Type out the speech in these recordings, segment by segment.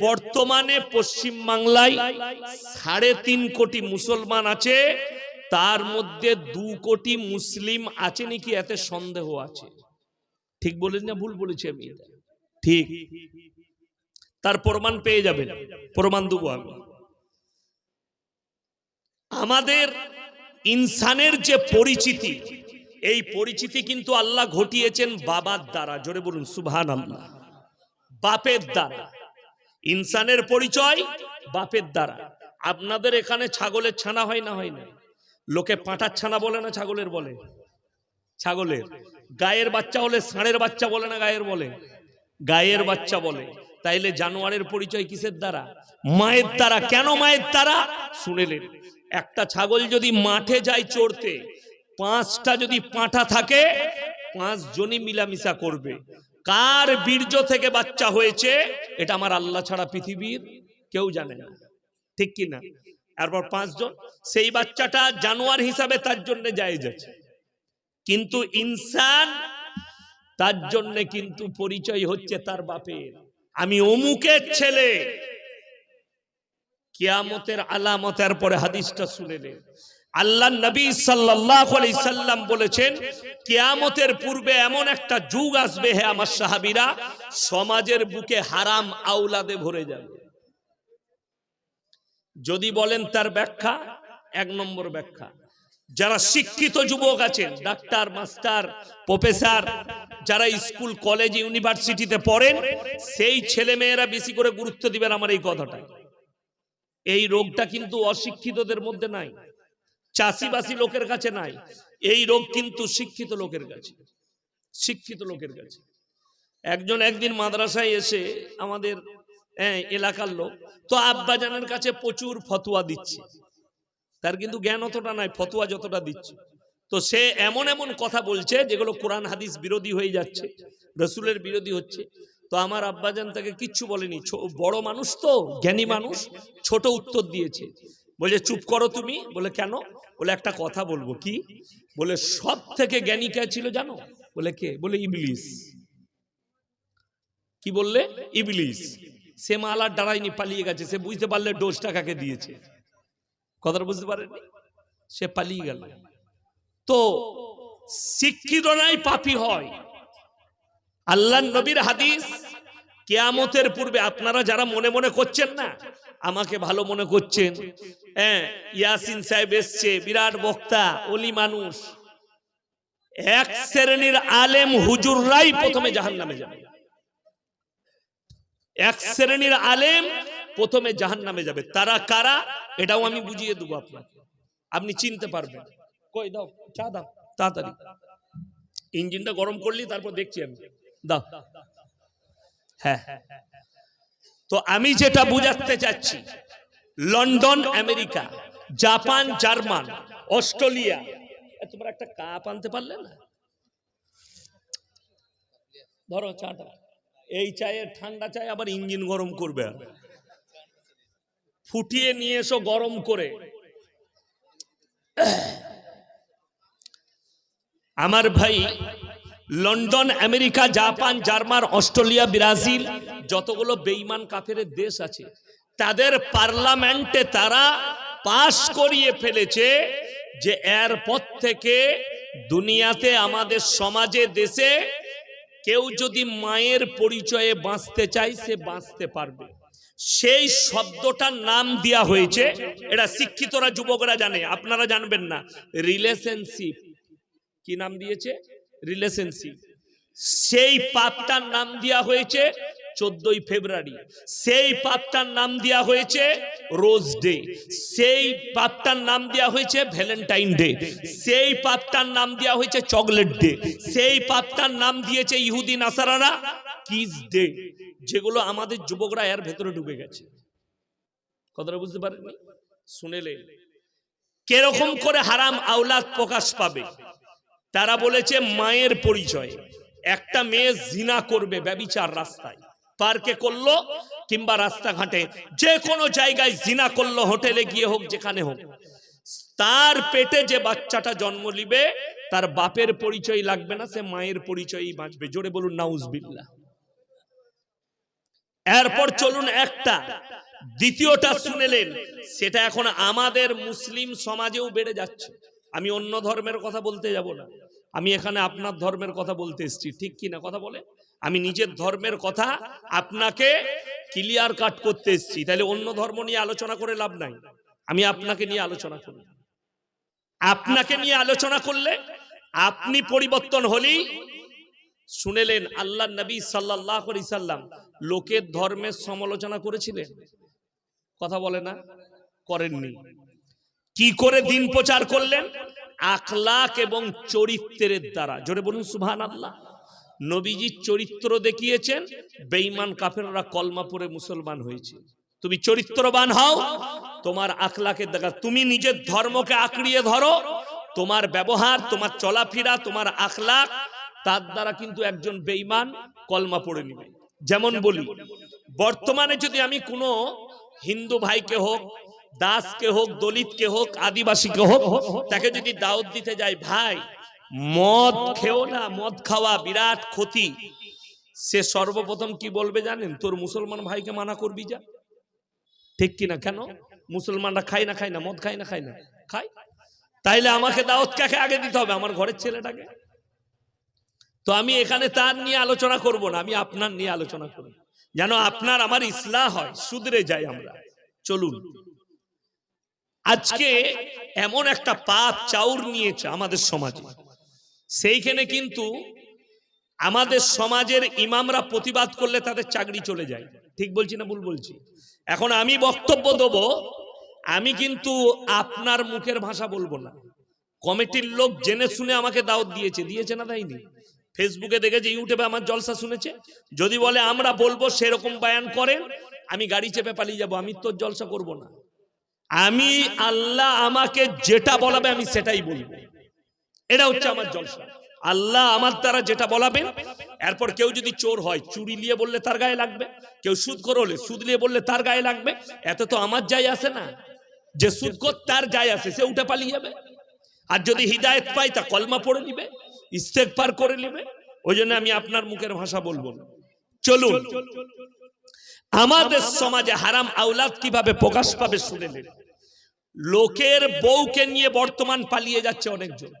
বর্তমানে পশ্চিম বাংলায় সাড়ে তিন কোটি মুসলমান আছে, তার মধ্যে দু কোটি মুসলিম আছে নাকি এতে সন্দেহ আছে? ঠিক বলেন না, ভুল বলেছি আমি ঠিক। তার প্রমাণ পেয়ে যাবেন। প্রমাণ দেবো আমি। আমাদের ইনসানের যে পরিচিতি, এই পরিচিতি কিন্তু আল্লাহ ঘটিয়েছেন বাবার দ্বারা। জোরে বলুন আল্লাহ বাপের দ্বারা। ইনসানের পরিচয় বাপের দ্বারা। আপনাদের এখানে ছাগলের ছানা হয় না হয় না? লোকে পাঁটার ছানা বলে না ছাগলের বলে? ছাগলের। গায়ের বাচ্চা হলে ষাঁড়ের বাচ্চা বলে না গায়ের বলে? গায়ের বাচ্চা বলে। তাইলে জানোয়ারের পরিচয় কিসের দ্বারা? মায়ের দ্বারা। কেন মায়ের দ্বারা? শুনেলেন। একটা ছাগল যদি মাঠে যায় চড়তে, পাঁচটা যদি পাঁঠা থাকে পাঁচ জনই মিলামিশা করবে। কার বীর্য থেকে বাচ্চা হয়েছে, এটা আমার আল্লাহ ছাড়া পৃথিবীর কেউ জানে না। ঠিক কি না এরপর পাঁচজন, সেই বাচ্চাটা জানোয়ার হিসাবে তার জন্য জায়েজ আছে। কিন্তু ইনসান তার জন্য কিন্তু পরিচয় হচ্ছে তার বাপের। আমি অমুকের ছেলে। কিয়ামতের আলামতের পরে হাদিসটা শুনেলেন আল্লাহ নবী সাল্লাল্লাহু আলাইহি সাল্লাম বলেছেন, কিয়ামতের পূর্বে এমন একটা যুগ আসবে হে আমার সাহাবিরা, সমাজের বুকে হারাম আউলাদে ভরে যাবে। যদি বলেন তার ব্যাখ্যা, এক নম্বর ব্যাখ্যা, যারা শিক্ষিত যুবক আছেন, ডাক্তার, মাস্টার, প্রফেসর, যারা স্কুল, কলেজ, ইউনিভার্সিটিতে পড়েন, সেই ছেলে মেয়েরা বেশি করে গুরুত্ব দিবেন আমার এই কথাটা এই রোগটা কিন্তু অশিক্ষিতদের মধ্যে নাই। চাষিবাসী লোকের কাছে নাই। এই রোগ কিন্তু শিক্ষিত লোকের কাছে। শিক্ষিত লোকের কাছে। একজন একদিন মাদ্রাসায় এসে আমাদের হ্যাঁ, এলাকার লোক তো আব্বাজানের কাছে প্রচুর ফতুয়া দিচ্ছে। তার কিন্তু জ্ঞান অতটা নাই ফতুয়া যতটা দিচ্ছে। তো সে এমন এমন কথা বলছে যেগুলো কোরআন হাদিস বিরোধী হয়ে যাচ্ছে রসুলের বিরোধী হচ্ছে। তো আমার আব্বাজান তাকে কিচ্ছু বলেনি। বড় মানুষ তো জ্ঞানী মানুষ ছোট উত্তর দিয়েছে। বলে, চুপ করো তুমি। বলে, কেন? বলে, একটা কথা বলব। কি? বলে সব থেকে জ্ঞানী কে ছিল জানো? বলে, কে? বলে, ইবলিস। কি বললে? ইবলিস। সে মালার দাঁড়ায়নি, পালিয়ে গেছে। সে বুঝতে পারলে ডোজটা কাকে দিয়েছে। কথাটা বুঝতে পারেনি সে পালিয়ে গেল। তো শিক্ষিত নাই পাপি হয়। আল্লাহ নবীর হাদিস কেয়ামতের পূর্বে, আপনারা যারা মনে মনে করছেন না আমাকে ভালো মনে করছেন। হ্যাঁ ইয়াসিন সাহেব এসছে, বিরাট বক্তা, অলি মানুষ। এক শ্রেণির আলেম হুজুররাই প্রথমে জাহান নামে যাবে। এক শ্রেণির আলেম প্রথমে জাহান নামে যাবে। তারা কারা? এটাও আমি বুঝিয়ে দেবো আপনাকে। আপনি চিনতে পারবেন। কই দাও, চা দাও, তাড়াতাড়ি। ইঞ্জিনটা গরম করলি, তারপর দেখছি আমি। দাও। হ্যাঁ। তো আমি যেটা বুঝাতে চাচ্ছি, London, America, Japan, German, Australia তোমরা একটা কাপ আনতে পারলে না? ধরো চাটা। এই চায়ের ঠান্ডা চায় আবার ইঞ্জিন গরম করবে। ফুটিয়ে নিয়ে এসো গরম করে। আমার ভাই, London, America, Japan, German, Australia, Brazil যতগুলো বেইমান কাফের দেশ আছে, তাদের পার্লামেন্টে তারা পাশ করিয়ে ফেলেছে যে এরপর থেকে দুনিয়াতে আমাদের সমাজে, দেশে কেউ যদি মায়ের পরিচয়ে বাঁচতে চায়, সে বাঁচতে পারবে। সেই শব্দটার নাম দেওয়া হয়েছে। এটা শিক্ষিতরা, যুবকরা জানে, আপনারা জানবেন না। রিলেশনশিপ। কি নাম দিয়েছে? রিলেশনশিপ। সেই পাপটার নাম দেওয়া হয়েছে চোদ্দই ফেব্রুয়ারি। সেই পাপটার নাম দেওয়া হয়েছে রোজ ডে। সেই পাপটার নাম দেওয়া হয়েছে ভ্যালেন্টাইন ডে। সেই পাপটার নাম দেওয়া হয়েছে চকলেট ডে। সেই পাপটার নাম দিয়েছে ইহুদি নাসারারা কিস ডে। যেগুলো আমাদের যুবকরা এর ভেতরে ঢুকে গেছে। কথাটা বুঝতে পারেননি? শুনেলে। কীরকম করে হারাম আওলাদ প্রকাশ পাবে? তারা বলেছে মায়ের পরিচয়। একটা মেয়ে জিনা করবে ব্যবিচার রাস্তায়। পার্কে করল কিংবা রাস্তাঘাটে। যে কোনো জায়গায় জিনা করল, হোটেলে গিয়ে হোক, যেখানে হোক। তার পেটে যে বাচ্চাটা জন্ম নিবে, তার বাপের পরিচয় লাগবে না, সে মায়ের পরিচয়ই বাঁচবে। জোরে বলুন, নাউজবিল্লাহ। এরপর চলুন একটা। দ্বিতীয়টা শুনেলেন, সেটা এখন আমাদের মুসলিম সমাজেও বেড়ে যাচ্ছে। আমি অন্য ধর্মের কথা বলতে যাব না। আমি এখানে আপনার ধর্মের কথা বলতে এসেছি। ঠিক কি না কথা বলে? আমি নিজের ধর্মের কথা আপনাকে ক্লিয়ার কাট করতে এসেছি। তাহলে অন্য ধর্ম নিয়ে আলোচনা করে লাভ নাই। আমি আপনাকে নিয়ে আলোচনা করি। আপনাকে নিয়ে আলোচনা করলে আপনি পরিবর্তন হলেই শুনেলেন আল্লাহ নবী সাল্লাহ সাল্লাম লোকের ধর্মের সমালোচনা করেছিলেন। কথা বলে না? করেননি। কি করে দিন প্রচার করলেন? আখলাক এবং চরিত্রের দ্বারা। জোরে বলুন সুবহান আল্লাহ নবীজির চরিত্র দেখিয়েছেন, বেঈমান কাফেররা কলমা পড়ে মুসলমান হয়েছে। তুমি চরিত্রবান হও, তোমার আখলাকের দেখা তুমি নিজের ধর্মকে আঁকড়িয়ে ধরো, তোমার ব্যবহার, তোমার চলাফেরা, তোমার আখলাক, তার দ্বারা কিন্তু একজন বেঈমান কলমা পড়ে নিবে। যেমন বলি, বর্তমানে যদি আমি কোনো হিন্দু ভাইকে হোক দাসকে হোক, দলিতকে হোক, আদিবাসীকে হোক, তাকে যদি দাওয়াত দিতে যাই ভাই, মদ খেও না, মদ খাওয়া বিরাট ক্ষতি। সে সর্বপ্রথম কি বলবে জানেন? তোর মুসলমান ভাইকে মানা করবি যা। ঠিক কিনা? কেন? মুসলমানরা খায় না খায় না, মদ খায় না খায় না। খায়। তাইলে আমাকে দাওয়াত কাকে আগে দিতে হবে? আমার ঘরের ছেলেটাকে। তো আমি এখানে তার নিয়ে আলোচনা করব না, আমি আপনার নিয়ে আলোচনা করব। যেন আপনার, আমার ইসলাম হয় সুদরে যাই আমরা। চলুন। আজকে এমন একটা পাপ চাউর নিয়েছে আমাদের সমাজে। সেইখানে কিন্তু আমাদের সমাজের ইমামরা প্রতিবাদ করলে তাদের চাকরি চলে যায়। ঠিক বলছি না ভুল বলছি? এখন আমি বক্তব্য দেব, আমি কিন্তু আপনার মুখের ভাষা বলব না। কমিটির লোক জেনে শুনে আমাকে দাওয়াত দিয়েছে। দিয়েছে না দেয়নি? ফেসবুকে দেখেছে, ইউটিউবে আমার জলসা শুনেছে। যদি বলে আমরা বলব সেরকম বায়ান করেন আমি গাড়ি চেপে পালিয়ে যাব। আমি তোর জলসা করব না। আমি আল্লাহ আমাকে যেটা বলাবে আমি সেটাই বলব। এটা হচ্ছে আমার জলসা। আল্লাহ আমার দ্বারা যেটা বলাবেন, এরপর কেউ যদি চোর হয়, চুরি নিয়ে বললে তার গায়ে লাগবে, কেউ সুদ করে হলে সুদ নিয়ে বললে তার গায়ে লাগবে, এত তো আমার যায় আসে না। যে সুদ কর তার যায় আসে, সে উঠে পালিয়ে যাবে। আর যদি হৃদায়ত পাই তা কলমা পড়ে নিবে ইস্তেক পার করে নিবে। ওই জন্য আমি আপনার মুখের ভাষা বলব চলুন, আমাদের সমাজে হারাম আউলাদ কীভাবে প্রকাশ পাবে শুনে নিন। লোকের বউকে নিয়ে বর্তমান পালিয়ে যাচ্ছে অনেকজন।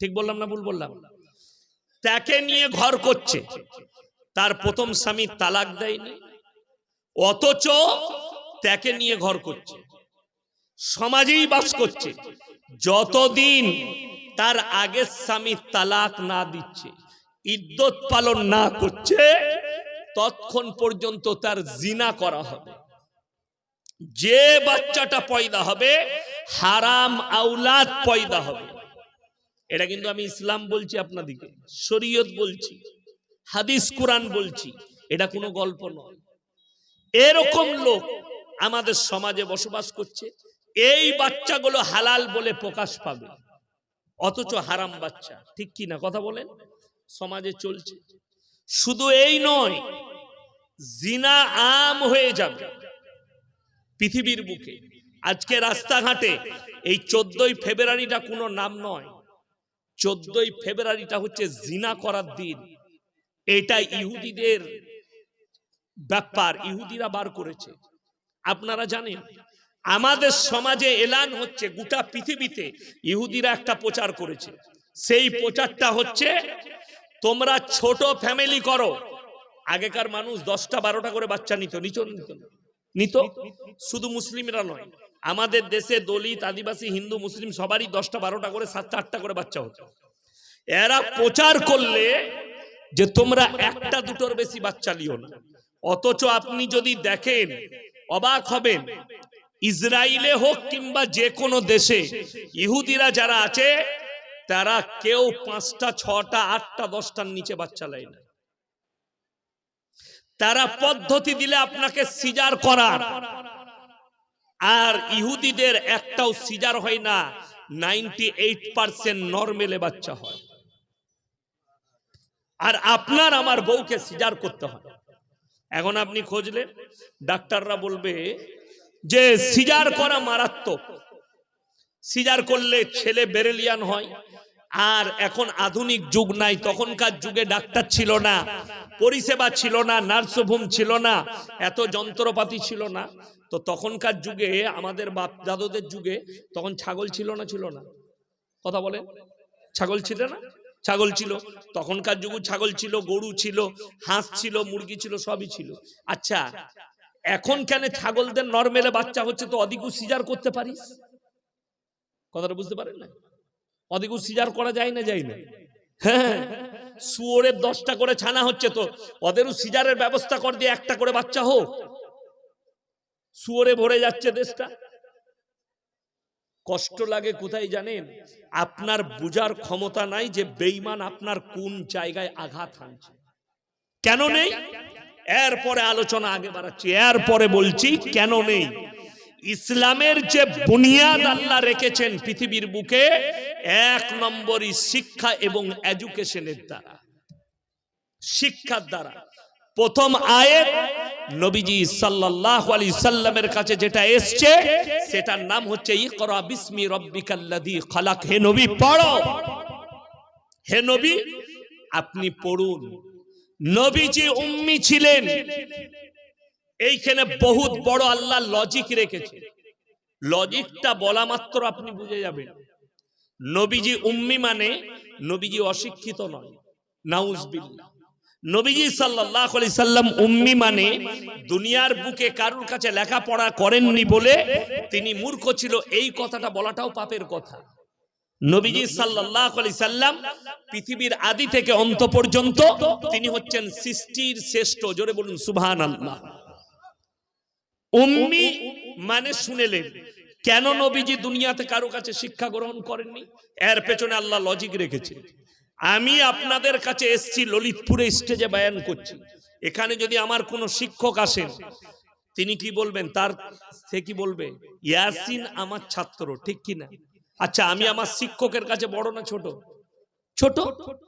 ঠিক বললাম না ভুল বললাম? তাকে নিয়ে ঘর করছে। তার প্রথম স্বামী তালাক দেয়নি, অথচ তাকে নিয়ে ঘর করছে। সমাজেই বাস করছে। যতদিন তার আগের স্বামী তালাক না দিচ্ছে ইদ্যত পালন না করছে তৎক্ষণ পর্যন্ত তার জিনা করা হবে। যে বাচ্চাটা পয়দা হবে, হারাম আউলাদ পয়দা হবে। এটা কিন্তু আমি ইসলাম বলছি আপনাদিকে, শরীয়ত বলছি, হাদিস কোরআন বলছি, এটা কোনো গল্প নয়। এরকম লোক আমাদের সমাজে বসবাস করছে, এই বাচ্চাগুলো হালাল বলে প্রকাশ পাবে, অথচ হারাম বাচ্চা, ঠিক কি না কথা বলেন? সমাজে চলছে। শুধু এই নয়, জিনা আম হয়ে যাবে। পৃথিবীর বুকে। আজকে রাস্তাঘাটে এই চোদ্দই ফেব্রুয়ারিটা কোনো নাম নয়। চোদ্দই ফেব্রুয়ারিটা হচ্ছে জিনা করার দিন। এটা ইহুদিদের ব্যাপার, ইহুদিরা বার করেছে। আপনারা জানেন, আমাদের সমাজে এলান হচ্ছে গোটা পৃথিবীতে ইহুদিরা একটা প্রচার করেছে। সেই প্রচারটা হচ্ছে, তোমরা ছোট ফ্যামিলি করো। আগেকার মানুষ দশটা বারোটা করে বাচ্চা নিত নিচন নিত না। নিত শুধু মুসলিমরা নয়। আমাদের দেশে দলিত, আদিবাসী, হিন্দু, মুসলিম সবারই দশটা, বারোটা করে, সাতটা, আটটা করে বাচ্চা হতো। এরা প্রচার করলে যে তোমরা একটা দুটোর বেশি বাচ্চা লিও না। অথচ আপনি যদি দেখেন, অবাক হবেন ইসরায়েলে হোক কিংবা যে কোনো দেশে ইহুদিরা যারা আছে, তারা কেউ পাঁচটা, ছটা, আটটা, দশটার নিচে বাচ্চা নেয় না। তারা পদ্ধতি দিলে আপনাকে সিজার করার। আর ইহুদিদের একটাও সিজার হয় না, নাইনটি এইট পার্সেন্ট নর্মেলে বাচ্চা হয়। আর আপনার আমার বউকে সিজার করতে হয়। এখন আপনি খুঁজলেন, ডাক্তাররা বলবে যে সিজার করা মারাত্মক। সিজার করলে ছেলে বেরেলিয়ান হয় আর এখন আধুনিক যুগ নাই, তখনকার যুগে ডাক্তার ছিল না, পরিষেবা ছিল না, নার্সভূম ছিল না, এত যন্ত্রপাতি ছিল না। তো তখনকার যুগে, আমাদের বাপ দাদুদের যুগে, তখন ছাগল ছিল না ছিল না? কথা বলে। ছাগল ছিল না? ছাগল ছিল। তখনকার যুগে ছাগল ছিল, গরু ছিল, হাঁস ছিল, মুরগি ছিল, সবই ছিল। আচ্ছা এখন কেন ছাগলদের নর্মেলে বাচ্চা হচ্ছে, তো অধিক সিজার করতে পারিস? কথাটা বুঝতে পারেন না? অধিক সিজার করা যায় না যায় না। হ্যাঁ দশটা করে ছানা হচ্ছে তো। ওদেরও সিজারের ব্যবস্থা কর দিয়ে একটা করে বাচ্চা হোক। শুয়োরে ভরে যাচ্ছে দেশটা। কষ্ট লাগে কোথায় জানেন? আপনার বুজার ক্ষমতা নাই যে বেইমান আপনার কোন জায়গায় আঘাত হানছে। কেন নেই? এরপরে আলোচনা আগে বাড়াচ্ছি। এরপরে বলছি, কেন নেই? ইসলামের যে বুনিয়াদ আল্লাহ রেখেছেন পৃথিবীর বুকে, এক নম্বরই শিক্ষা এবং এডুকেশনের দ্বারা। শিক্ষার দ্বারা। প্রথম আয়ের নবীজি সাল্লাল্লাহু আলাইহি সাল্লামের কাছে যেটা এসছে, সেটার নাম হচ্ছে, ইকরা বিসমি রব্বিকাল্লাযী খালাক। হে নবী, পড়ো। হে নবী, আপনি পড়ুন। নবীজি উম্মি ছিলেন। এইখানে বহুত বড় আল্লাহ লজিক রেখেছে। লজিকটা বলা মাত্র আপনি বুঝে যাবেন। নবীজি উম্মি মানে নবীজি অশিক্ষিত নয়, নাউজবিল্লাহ। নবীজি সাল্লাল্লাহু আলাইহি সাল্লাম উম্মি মানে দুনিয়ার বুকে কারুর কাছে লেখাপড়া করেননি বলে তিনি মূর্খ ছিল, এই কথাটা বলাটাও পাপের কথা। নবীজি সাল্লাল্লাহু আলাইহি সাল্লাম পৃথিবীর আদি থেকে অন্ত পর্যন্ত তিনি হচ্ছেন সৃষ্টির শ্রেষ্ঠ, জোরে বলুন সুবহানাল্লাহ। উম্মি মানে শুনেলেন কেন নবীজি দুনিয়াতে কারও কাছে শিক্ষা গ্রহণ করেননি? এর পেছনে আল্লাহ লজিক রেখেছে। আমি আপনাদের কাছে এসছি, ললিতপুরে স্টেজে বায়ান করছি। এখানে যদি আমার কোনো শিক্ষক আসেন, তিনি কি বলবেন? তার সে কি বলবে? ইয়াসিন আমার ছাত্র, ঠিক কি না আচ্ছা আমি আমার শিক্ষকের কাছে বড় না ছোট? ছোট?